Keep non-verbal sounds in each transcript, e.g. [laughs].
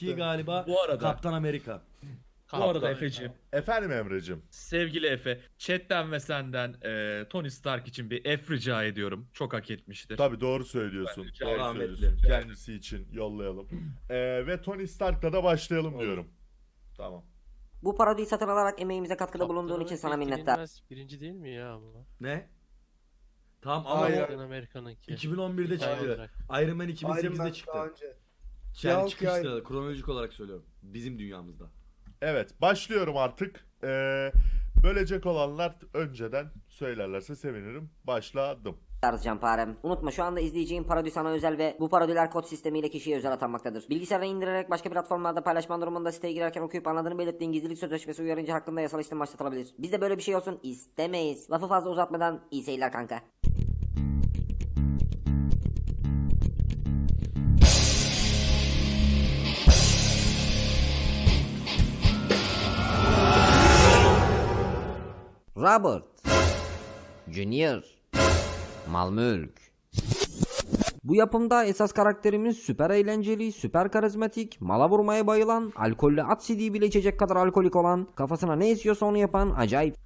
Ki galiba Bu arada- Kaptan Amerika. Bu arada Efe'ciğim, Efendim Emre'cim. sevgili Efe, chatten ve senden e, Tony Stark için bir F rica ediyorum. Çok hak etmiştir. Tabii doğru söylüyorsun. Bence Doğru rahmetli. söylüyorsun. Kendisi için yollayalım. Ee, ve Tony Stark'la da başlayalım Olur. diyorum. Tamam. Bu parodiyi satın alarak emeğimize katkıda Kaptan bulunduğun için sana Amerika minnettar. Birinci değil mi ya bu? Ne? Tamam ama Hayır. o Amerika'nınki. 2011'de Hikaye çıktı. olarak. Iron Man Iron Man 2008'de çıktı. daha önce. Yani Yok çıkış ya. sırada kronolojik olarak söylüyorum. Bizim dünyamızda. Evet başlıyorum artık. Ee, bölecek olanlar önceden söylerlerse sevinirim. Başladım. Tarz Canparem. Unutma şu anda izleyeceğin parodi sana özel ve bu parodiler kod sistemiyle kişiye özel atanmaktadır. Bilgisayara indirerek başka platformlarda paylaşman durumunda siteye girerken okuyup anladığını belirttiğin gizlilik sözleşmesi uyarınca hakkında yasal işlem başlatılabilir. Biz de böyle bir şey olsun istemeyiz. Lafı fazla uzatmadan iyi seyirler kanka. Robert. Junior. Malmülk Bu yapımda esas karakterimiz süper eğlenceli, süper karizmatik, mala vurmaya bayılan, alkollü at sidiği bile içecek kadar alkolik olan, kafasına ne istiyorsa onu yapan acayip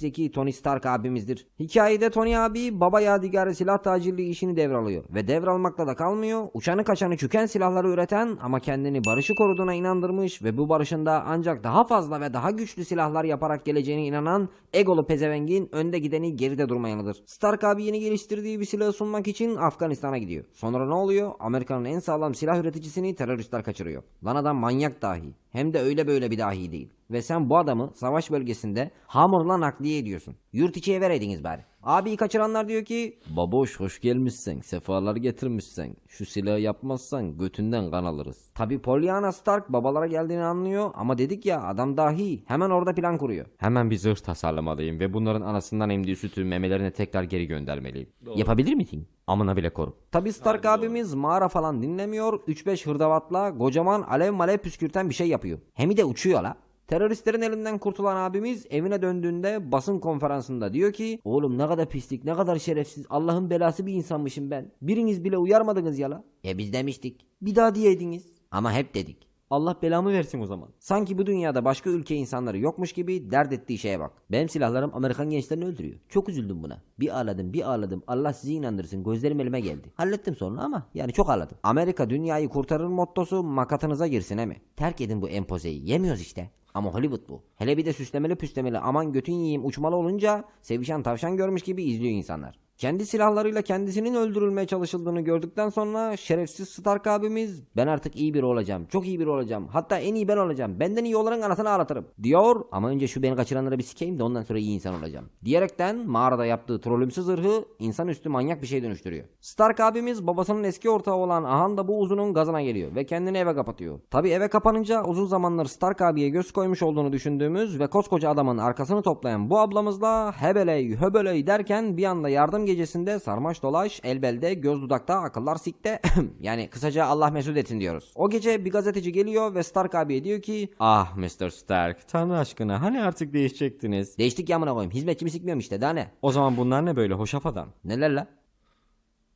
zeki Tony Stark abimizdir. Hikayede Tony abi baba yadigarı silah tacirliği işini devralıyor. Ve devralmakla da kalmıyor. Uçanı kaçanı çüken silahları üreten ama kendini barışı koruduğuna inandırmış ve bu barışında ancak daha fazla ve daha güçlü silahlar yaparak geleceğine inanan egolu pezevengin önde gideni geride durmayanıdır. Stark abi yeni geliştirdiği bir silahı sunmak için Afganistan'a gidiyor. Sonra ne oluyor? Amerika'nın en sağlam silah üreticisini teröristler kaçırıyor. Lan adam manyak dahi. Hem de öyle böyle bir dahi değil. Ve sen bu adamı savaş bölgesinde hamurla nakliye ediyorsun. Yurt içiye vereydiniz bari. Abi kaçıranlar diyor ki Baboş hoş gelmişsen sefalar getirmişsen şu silahı yapmazsan götünden kan alırız. Tabi Pollyanna Stark babalara geldiğini anlıyor ama dedik ya adam dahi hemen orada plan kuruyor. Hemen bir zırh tasarlamalıyım ve bunların anasından emdiği sütü memelerine tekrar geri göndermeliyim. Yapabilir misin? Amına bile koru. Tabi Stark abimiz mağara falan dinlemiyor. 3-5 hırdavatla kocaman alev malev püskürten bir şey yapıyor. Hem de uçuyor la. Teröristlerin elinden kurtulan abimiz evine döndüğünde basın konferansında diyor ki Oğlum ne kadar pislik ne kadar şerefsiz Allah'ın belası bir insanmışım ben. Biriniz bile uyarmadınız ya la. E biz demiştik. Bir daha diyeydiniz. Ama hep dedik. Allah belamı versin o zaman. Sanki bu dünyada başka ülke insanları yokmuş gibi dert ettiği şeye bak. Benim silahlarım Amerikan gençlerini öldürüyor. Çok üzüldüm buna. Bir ağladım bir ağladım. Allah sizi inandırsın. Gözlerim elime geldi. Hallettim sonra ama yani çok ağladım. Amerika dünyayı kurtarır mottosu makatınıza girsin he mi? Terk edin bu empozeyi. Yemiyoruz işte. Ama Hollywood bu. Hele bir de süslemeli püslemeli aman götün yiyeyim uçmalı olunca sevişen tavşan görmüş gibi izliyor insanlar. Kendi silahlarıyla kendisinin öldürülmeye çalışıldığını gördükten sonra şerefsiz Stark abimiz ben artık iyi biri olacağım. Çok iyi biri olacağım. Hatta en iyi ben olacağım. Benden iyi olanın anasını ağlatırım. Diyor ama önce şu beni kaçıranlara bir sikeyim de ondan sonra iyi insan olacağım. Diyerekten mağarada yaptığı trollümsü zırhı insanüstü manyak bir şey dönüştürüyor. Stark abimiz babasının eski ortağı olan Ahan da bu uzunun gazına geliyor ve kendini eve kapatıyor. Tabi eve kapanınca uzun zamanlar Stark abiye göz koymuş olduğunu düşündüğümüz ve koskoca adamın arkasını toplayan bu ablamızla hebeley höbeley derken bir anda yardım gecesinde sarmaş dolaş, el belde, göz dudakta, akıllar sikte [clears throat] yani kısaca Allah mesut etsin diyoruz. O gece bir gazeteci geliyor ve Stark abiye diyor ki Ah Mr. Stark, tanrı aşkına hani artık değişecektiniz? değiştik ya amına koyayım hizmetçimi sikmiyorum işte daha ne? O zaman bunlar ne böyle hoşafadan? Neler la?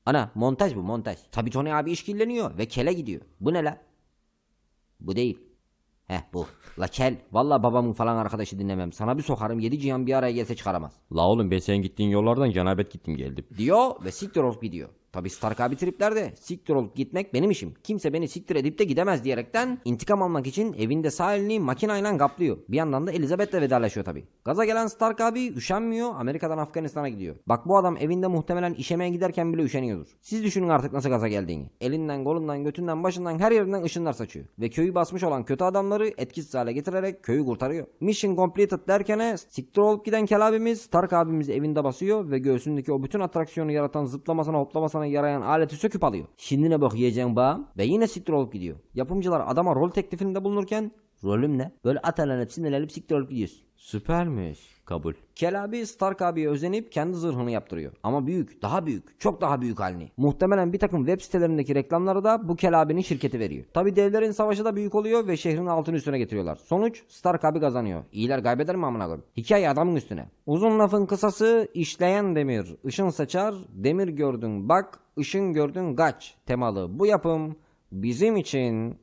Ana montaj bu montaj. Tabi Tony abi işkilleniyor ve kele gidiyor. Bu ne la? Bu değil. Heh bu. La kel. Valla babamın falan arkadaşı dinlemem. Sana bir sokarım yedi cihan bir araya gelse çıkaramaz. La oğlum ben senin gittiğin yollardan cenabet gittim geldim. Diyor ve siktir olup gidiyor. Tabi Stark abi triplerde siktir olup gitmek benim işim. Kimse beni siktir edip de gidemez diyerekten intikam almak için evinde sağ elini makinayla kaplıyor. Bir yandan da Elizabeth'le vedalaşıyor tabi. Gaza gelen Stark abi üşenmiyor Amerika'dan Afganistan'a gidiyor. Bak bu adam evinde muhtemelen işemeye giderken bile üşeniyordur. Siz düşünün artık nasıl gaza geldiğini. Elinden kolundan götünden başından her yerinden ışınlar saçıyor. Ve köyü basmış olan kötü adamları etkisiz hale getirerek köyü kurtarıyor. Mission completed derken siktir olup giden kel abimiz Stark abimizi evinde basıyor ve göğsündeki o bütün atraksiyonu yaratan zıplamasına hoplamasına yarayan aleti söküp alıyor. Şimdi ne bak yiyeceğim bağım ve yine siktir olup gidiyor. Yapımcılar adama rol teklifinde bulunurken Rolüm ne? Böyle at elen hepsini elelip siktir olup gidiyorsun. Süpermiş. Kabul. Kel abi Stark abiye özenip kendi zırhını yaptırıyor. Ama büyük, daha büyük, çok daha büyük halini. Muhtemelen bir takım web sitelerindeki reklamları da bu Kel abinin şirketi veriyor. Tabi devlerin savaşı da büyük oluyor ve şehrin altını üstüne getiriyorlar. Sonuç Stark abi kazanıyor. İyiler kaybeder mi amına koyayım? Hikaye adamın üstüne. Uzun lafın kısası işleyen demir, ışın saçar, demir gördün bak, ışın gördün kaç temalı bu yapım bizim için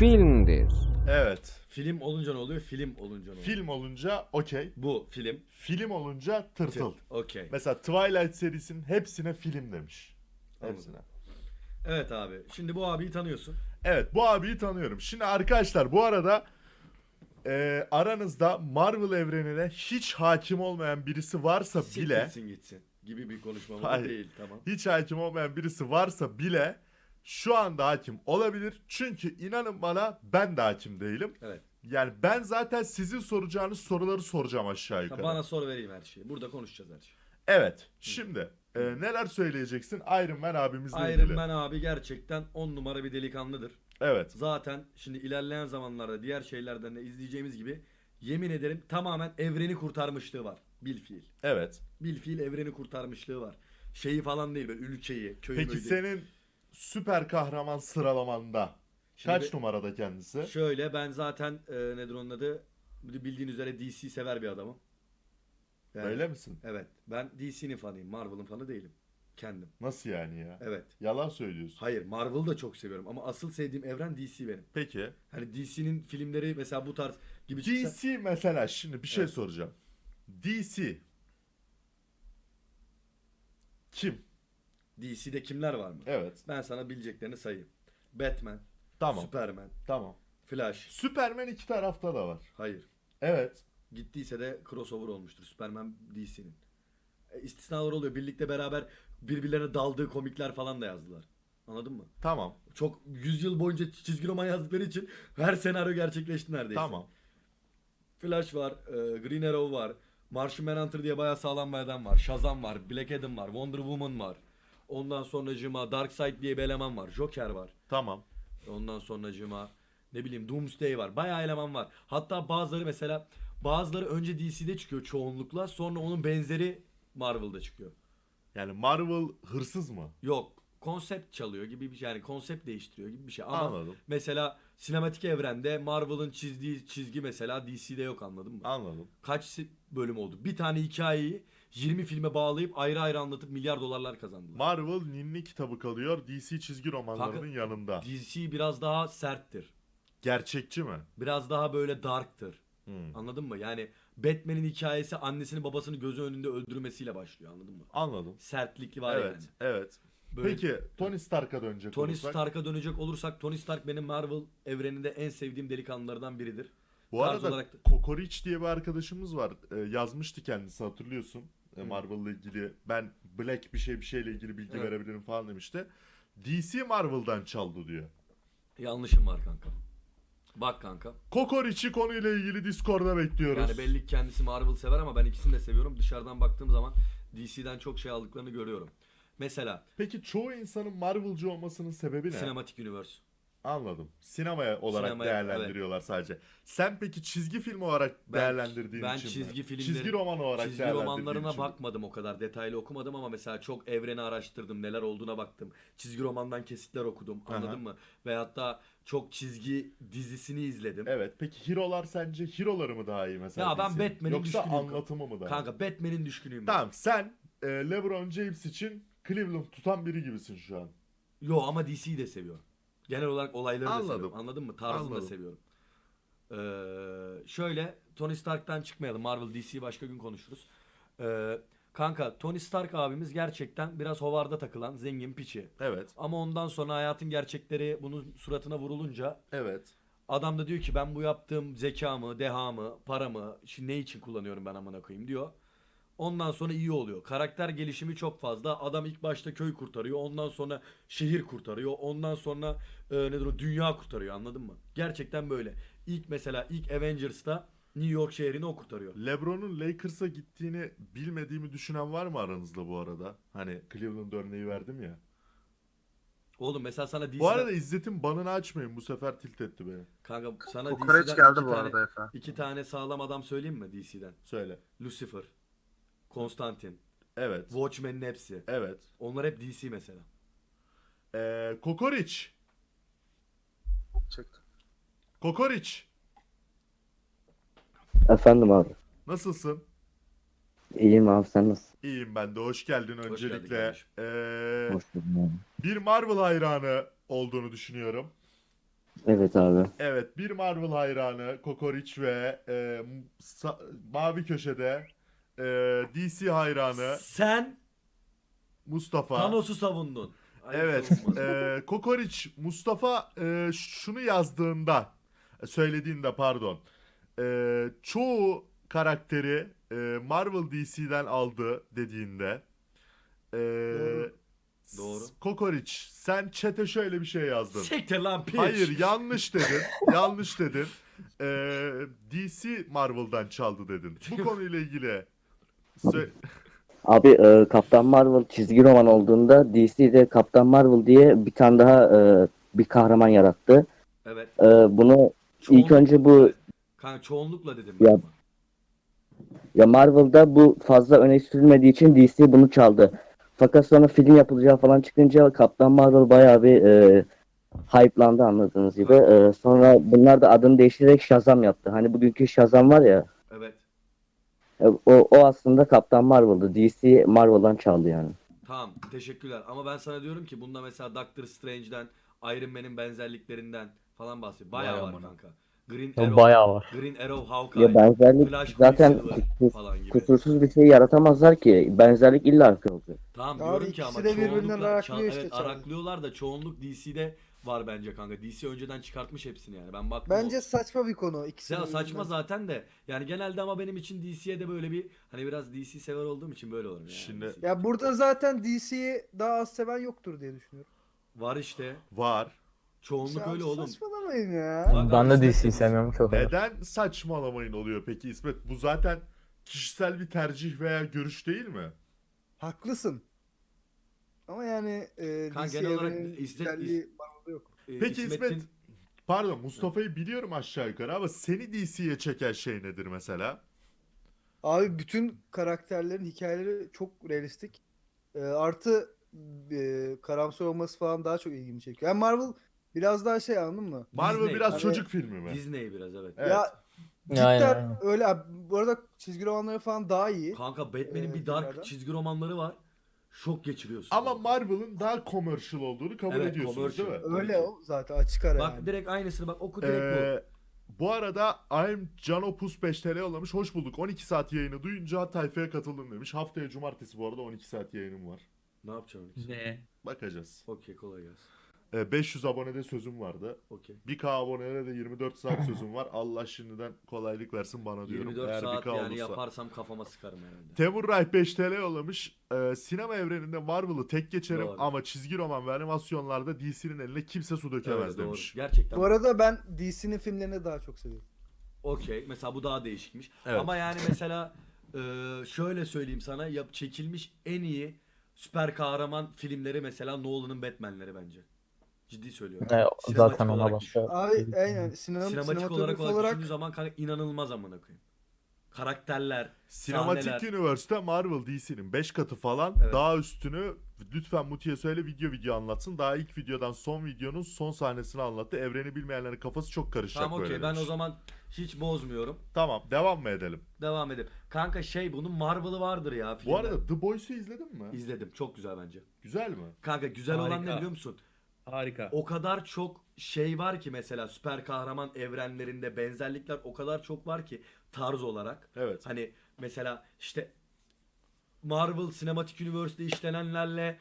filmdir. Evet. Film olunca ne oluyor? Film olunca ne oluyor? Film olunca okey. Bu film. Film olunca tırtıl. Okey. Mesela Twilight serisinin hepsine film demiş. Anladım. Hepsine. Evet abi. Şimdi bu abiyi tanıyorsun. Evet bu abiyi tanıyorum. Şimdi arkadaşlar bu arada e, aranızda Marvel evrenine hiç hakim olmayan birisi varsa bile Siktirsin gitsin gibi bir konuşma bu Hayır. değil tamam. hiç hakim olmayan birisi varsa bile şu anda hakim olabilir. Çünkü inanın bana ben de hakim değilim. Evet. Yani ben zaten sizin soracağınız soruları soracağım aşağı yukarı. Bana sor vereyim her şeyi. Burada konuşacağız her şeyi. Evet. Şimdi e, neler söyleyeceksin Iron Man abimizle Iron ilgili? Man abi gerçekten 10 numara bir delikanlıdır. Evet. Zaten şimdi ilerleyen zamanlarda diğer şeylerden de izleyeceğimiz gibi yemin ederim tamamen evreni kurtarmışlığı var. Bilfiil. Evet. Bilfiil evreni kurtarmışlığı var. Şeyi falan değil böyle ülkeyi, köyü Peki böyle değil. senin süper kahraman sıralamanda Şimdi kaç be- numarada kendisi? Şöyle ben zaten e, nedir onun adı bildiğin üzere DC sever bir adamım. Yani- Öyle misin? Evet. Ben DC'nin fanıyım. Marvel'ın fanı değilim. Kendim. Nasıl yani ya? Evet. Yalan söylüyorsun. Hayır Marvel'ı da çok seviyorum ama asıl sevdiğim evren DC benim. Peki. Hani DC'nin filmleri mesela bu tarz gibi çıksa... DC mesela şimdi bir şey Evet. soracağım. DC kim? DC'de kimler var mı? Evet. Ben sana bileceklerini sayayım. Batman, Tamam. Superman, Tamam. Flash. Superman iki tarafta da var. Hayır. Evet. Gittiyse de crossover olmuştur. Superman DC'nin. E, istisnalar oluyor. Birlikte beraber birbirlerine daldığı komikler falan da yazdılar. Anladın mı? Tamam. Çok 100 yıl boyunca çizgi roman yazdıkları için her senaryo gerçekleşti neredeyse. Tamam. Flash var, e, Green Arrow var, Martian Manhunter diye bayağı sağlam bir adam var, Shazam var, Black Adam var, Wonder Woman var. Ondan sonracığıma Darkseid diye bir eleman var, Joker var. Tamam. Ondan sonracığıma ne bileyim Doomsday var. Bayağı eleman var. Hatta bazıları mesela bazıları önce DC'de çıkıyor çoğunlukla sonra onun benzeri Marvel'da çıkıyor. Yani Marvel hırsız mı? Yok konsept çalıyor gibi bir şey yani konsept değiştiriyor gibi bir şey ama Anladım. mesela sinematik evrende Marvel'ın çizdiği çizgi mesela DC'de yok anladın mı? Anladım. kaç bölüm oldu? Bir tane hikayeyi 20 filme bağlayıp ayrı ayrı anlatıp milyar dolarlar kazandılar. Marvel ninni kitabı kalıyor DC çizgi romanlarının Kanka- yanında. DC biraz daha serttir. Gerçekçi mi? Biraz daha böyle darktır. Hmm. Anladın mı? Yani Batman'in hikayesi annesini babasını gözü önünde öldürmesiyle başlıyor anladın mı? Anladım. Sertlikli var Evet. yani. Evet. Böyle Peki Tony Stark'a dönecek Tony olursak. Stark'a dönecek olursak Tony Stark benim Marvel evreninde en sevdiğim delikanlılardan biridir. Bu Tarz arada olarak Kokoriç diye bir arkadaşımız var. Ee, yazmıştı kendisi hatırlıyorsun. Hı. Marvel'la ilgili ben Black bir şey bir şeyle ilgili bilgi Evet. verebilirim falan demişti. DC Marvel'dan çaldı diyor. Yanlışım var kanka. Bak kanka. Kokoriç'i konuyla ilgili Discord'da bekliyoruz. Yani belli ki kendisi Marvel sever ama ben ikisini de seviyorum. Dışarıdan baktığım zaman DC'den çok şey aldıklarını görüyorum. Mesela Peki çoğu insanın Marvel'cı olmasının sebebi ne? Cinematic Universe. Anladım. Sinemaya olarak Sinemaya, değerlendiriyorlar sadece. Sen peki çizgi film olarak Ben- değerlendirdiğin ben için mi? çizgi filmleri- Çizgi roman olarak Çizgi romanlarına mi? bakmadım o kadar detaylı okumadım ama mesela çok evreni araştırdım neler olduğuna baktım. Çizgi romandan kesitler okudum anladın Aha. mı? Veyahut da çok çizgi dizisini izledim. Evet. Peki hero'lar sence hero'ları mı daha iyi mesela? Ya ben? Batman'in Yoksa düşkünüyüm. anlatımı mı daha? Kanka Batman'in düşkünüyüm ben. Tamam sen e, LeBron James için Cleveland tutan biri gibisin şu an. Yo ama DC'yi de seviyorum. Genel olarak olayları da Anladım. seviyorum. Anladın mı? Tarzını da Anladım. seviyorum. Ee, şöyle Tony Stark'tan çıkmayalım. Marvel DC'yi başka gün konuşuruz. Ee, kanka Tony Stark abimiz gerçekten biraz hovarda takılan zengin piçi. Evet. Ama ondan sonra hayatın gerçekleri bunun suratına vurulunca Evet. adam da diyor ki ben bu yaptığım zekamı, dehamı, paramı şimdi ne için kullanıyorum ben amına koyayım diyor. Ondan sonra iyi oluyor. Karakter gelişimi çok fazla. Adam ilk başta köy kurtarıyor. Ondan sonra şehir kurtarıyor. Ondan sonra e, nedir o dünya kurtarıyor anladın mı? Gerçekten böyle. İlk mesela ilk Avengers'ta New York şehrini o kurtarıyor. LeBron'un Lakers'a gittiğini bilmediğimi düşünen var mı aranızda bu arada? Hani Cleveland örneği verdim ya. Oğlum mesela sana DC'den... Bu arada İzzet'in banını açmayın. Bu sefer tilt etti beni. Kanka sana Kokoreç DC'den geldi iki bu tane, arada Efe. iki tane sağlam adam söyleyeyim mi DC'den? Söyle. Lucifer, Konstantin, Evet. Watchmen'in hepsi. Evet. Onlar hep DC mesela. Ee, Kokoriç. Çıktı. Kokoriç. Efendim abi. Nasılsın? İyiyim abi sen nasılsın? İyiyim ben de. Hoş geldin geldin öncelikle. kardeşim. Ee, Hoş buldum abi. bir Marvel hayranı olduğunu düşünüyorum. Evet abi. Evet, bir Marvel hayranı Kokoriç ve e, sa- mavi köşede e, DC hayranı Sen Mustafa. Thanos'u savundun. Ayıp Evet, savunma. e, Kokoriç Mustafa e, şunu yazdığında, e, söylediğinde pardon, e, çoğu karakteri e, Marvel DC'den aldı dediğinde, e, Doğru. s- Kokoriç sen çete şöyle bir şey yazdın. Siktir lan piç. Hayır yanlış dedin. [laughs] yanlış dedin. Ee, DC Marvel'dan çaldı dedin. Bu [laughs] konuyla ilgili sö- [laughs] Abi e, Kaptan Marvel çizgi roman olduğunda DC'de Kaptan Marvel diye bir tane daha e, bir kahraman yarattı. Evet. E, bunu ilk önce bu Kanka çoğunlukla dedim. Ya- ama. ya Marvel'da bu fazla öne sürülmediği için DC bunu çaldı. Fakat sonra film yapılacağı falan çıkınca Kaptan Marvel bayağı bir e, hype'landı anladığınız gibi. E, sonra bunlar da adını değiştirerek Shazam yaptı. Hani bugünkü Shazam var ya o, o aslında Kaptan Marvel'dı. DC Marvel'dan çaldı yani. Tamam. Teşekkürler. Ama ben sana diyorum ki bunda mesela Doctor Strange'den, Iron Man'in benzerliklerinden falan bahsediyor. Bayağı Vay var amına. kanka. Green Arrow, bayağı var. Green Arrow, Hawkeye, Ya benzerlik Flash, zaten kus- falan gibi. kusursuz bir şey yaratamazlar ki. Benzerlik illa ki olacak. Tamam Abi diyorum ki ikisi ama de birbirinden çoğunlukla araklıyor ça- işte evet, araklıyorlar da çoğunluk DC'de var bence kanka. DC önceden çıkartmış hepsini yani. Ben baktım. Bence o- saçma bir konu. İkisi ya saçma zaten de. Yani genelde ama benim için DC'ye de böyle bir hani biraz DC sever olduğum için böyle olurum yani. Şimdi- DC. Ya burada zaten DC'yi daha az seven yoktur diye düşünüyorum. var işte. var. Çoğunluk Ya öyle oğlum. Saçmalamayın ya. Bak Ben de DC'yi sevmiyorum kadar. Neden saçmalamayın oluyor peki İsmet? Bu zaten kişisel bir tercih veya görüş değil mi? Haklısın. Ama yani e, Kanka DC genel olarak evrenin güzelliği. Ee, Peki İsmet'in- İsmet, pardon Mustafa'yı biliyorum aşağı yukarı ama seni DC'ye çeken şey nedir mesela? Abi bütün karakterlerin hikayeleri çok realistik. E, artı e, karamsar olması falan daha çok ilgimi çekiyor. Yani Marvel biraz daha şey anladın mı? Marvel Disney. biraz Hani- çocuk filmi mi? Disney biraz evet. Evet. Ya cidden Aynen, aynen. öyle abi. Bu arada çizgi romanları falan daha iyi. Kanka Batman'in Ee, bir dark filmlerden. çizgi romanları var. Şok geçiriyorsun. Ama Marvel'ın daha commercial olduğunu kabul Evet, ediyorsunuz değil mi? commercial. Öyle o zaten açık ara Bak yani. direkt aynısını bak oku direkt bu. Ee, bu arada I'm Canopus 5 TL yollamış. Hoş bulduk. 12 saat yayını duyunca tayfaya katıldım demiş. Haftaya cumartesi bu arada 12 saat yayınım var. Ne yapacağım? Ne? Bakacağız. Okey kolay gelsin. Ee, 500 abonede sözüm vardı. Okey. 1K abonede de 24 saat [laughs] sözüm var. Allah şimdiden kolaylık versin bana diyorum. 24 Eğer saat 1K yani olursa. yaparsam kafama sıkarım herhalde. Temur Ray 5 TL yollamış. Ee, sinema evreninde Marvel'ı tek geçerim Doğru. ama çizgi roman ve animasyonlarda DC'nin eline kimse su dökemez Evet, doğru. demiş. Gerçekten. Bu arada ben DC'nin filmlerini daha çok seviyorum. Okey. Mesela bu daha değişikmiş. Evet. Ama yani mesela e, şöyle söyleyeyim sana yap çekilmiş en iyi süper kahraman filmleri mesela Nolan'ın Batman'leri bence. Ciddi söylüyorum. E, zaten ona olarak başka. Abi aynen sinema, Sinematik olarak, olarak, olarak düşündüğün zaman kanka inanılmaz amına koyayım. Karakterler, Sinematik sahneler. Universe'te Marvel DC'nin 5 katı falan. Evet. Daha üstünü lütfen Muti'ye söyle video video anlatsın. Daha ilk videodan son videonun son sahnesini anlattı. Evreni bilmeyenlerin kafası çok karışacak Tamam böyle okey ben o zaman hiç bozmuyorum. Tamam devam mı edelim? Devam edelim. Kanka şey bunun Marvel'ı vardır ya Bu filmler. arada The Boys'u izledin mi? izledim. Çok güzel bence. Güzel mi? Kanka güzel olan ne Harika. biliyor musun? Harika. O kadar çok şey var ki mesela süper kahraman evrenlerinde benzerlikler o kadar çok var ki tarz olarak. Evet. Hani mesela işte Marvel Cinematic Universe'de işlenenlerle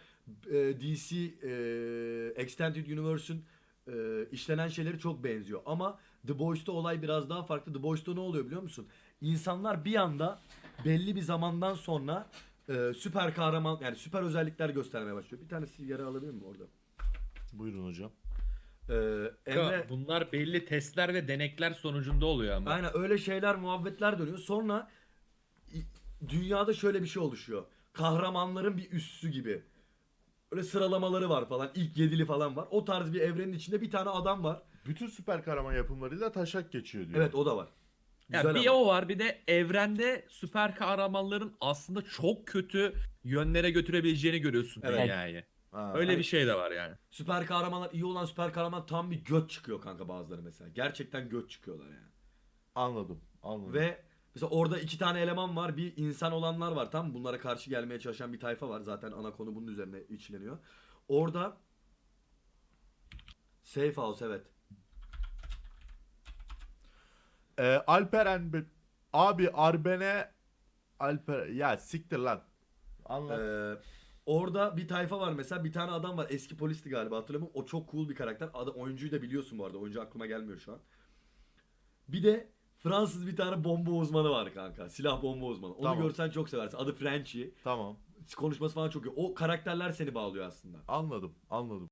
e, DC e, Extended Universe'ün e, işlenen şeyleri çok benziyor. Ama The Boys'ta olay biraz daha farklı. The Boys'ta ne oluyor biliyor musun? İnsanlar bir anda belli bir zamandan sonra e, süper kahraman yani süper özellikler göstermeye başlıyor. Bir tane sigara alabilir miyim orada? Buyurun hocam. Ee, Emre Bunlar belli testler ve denekler sonucunda oluyor ama. Aynen öyle şeyler muhabbetler dönüyor. Sonra dünyada şöyle bir şey oluşuyor. Kahramanların bir üssü gibi. Öyle sıralamaları var falan. İlk yedili falan var. O tarz bir evrenin içinde bir tane adam var. Bütün süper kahraman yapımlarıyla taşak geçiyor diyor. Evet o da var. Güzel bir ama. o var bir de evrende süper kahramanların aslında çok kötü yönlere götürebileceğini görüyorsun Evet. dünyayı. Ha. Öyle Hani- bir şey de var yani. Süper kahramanlar iyi olan süper kahraman tam bir göt çıkıyor kanka bazıları mesela. Gerçekten göt çıkıyorlar yani. Anladım. Anladım. Ve mesela orada iki tane eleman var. Bir insan olanlar var. Tam bunlara karşı gelmeye çalışan bir tayfa var. Zaten ana konu bunun üzerine içleniyor. Orada Safe House evet. Ee, Alperen be- abi Arbene Alper ya siktir lan. Anlat. Ee, orada bir tayfa var mesela bir tane adam var eski polisti galiba hatırlamıyorum o çok cool bir karakter adam oyuncuyu da biliyorsun bu arada oyuncu aklıma gelmiyor şu an bir de Fransız bir tane bomba uzmanı var kanka silah bomba uzmanı onu Tamam. görsen çok seversin adı Frenchy Tamam. konuşması falan çok iyi o karakterler seni bağlıyor aslında Anladım. Anladım.